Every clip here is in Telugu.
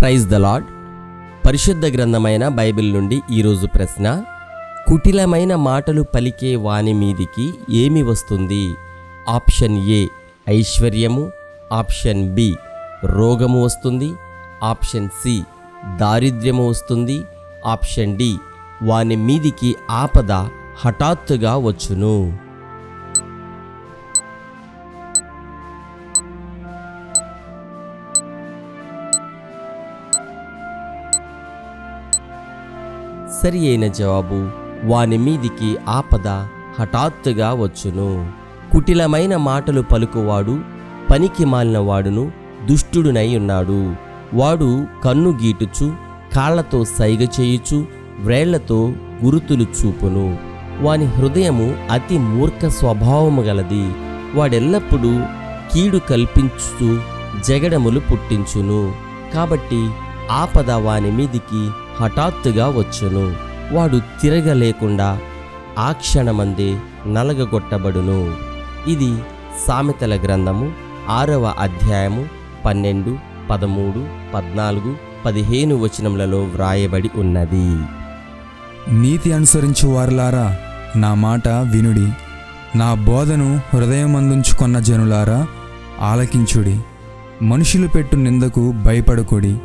ప్రైజ్ ద లాడ్ పరిశుద్ధ గ్రంథమైన బైబిల్ నుండి ఈరోజు ప్రశ్న కుటిలమైన మాటలు పలికే వాని మీదికి ఏమి వస్తుంది? ఆప్షన్ ఏ ఐశ్వర్యము. ఆప్షన్ బి రోగము వస్తుంది. ఆప్షన్ సి దారిద్ర్యము వస్తుంది. ఆప్షన్ డి వాని మీదికి ఆపద హఠాత్తుగా వచ్చును. సరి అయిన జవాబు వాని మీదికి ఆపద హఠాత్తుగా వచ్చును. కుటిలమైన మాటలు పలుకువాడు పనికి మాలిన వాడును దుష్టుడునై ఉన్నాడు వాడు కన్ను గీటుచు కాళ్ళతో సైగ చేయుచు వ్రేళ్ళతో గురుతులు చూపును. వాని హృదయము అతి మూర్ఖ స్వభావము గలది. వాడెల్లప్పుడూ కీడు కల్పించుతూ జగడములు పుట్టించును. కాబట్టి ఆపద వాని మీదికి హఠాత్తుగా వచ్చును. వాడు తిరగలేకుండా ఆ క్షణమందే నలగగొట్టబడును. ఇది సామెతల గ్రంథము ఆరవ అధ్యాయము పన్నెండు పదమూడు పద్నాలుగు పదిహేను వచనములలో వ్రాయబడి ఉన్నది. నీతి అనుసరించు వారులారా నా మాట వినుడి. నా బోధను హృదయమందుంచుకున్న జనులారా ఆలకించుడి. మనుషులు పెట్టు నిందకు భయపడకుడి.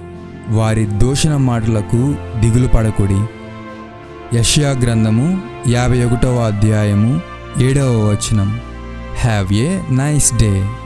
వారి దూషణ మాటలకు దిగులు పడకుడి. యష్యా గ్రంథము యాభై ఒకటవ అధ్యాయము ఏడవ వచనం. Have a nice day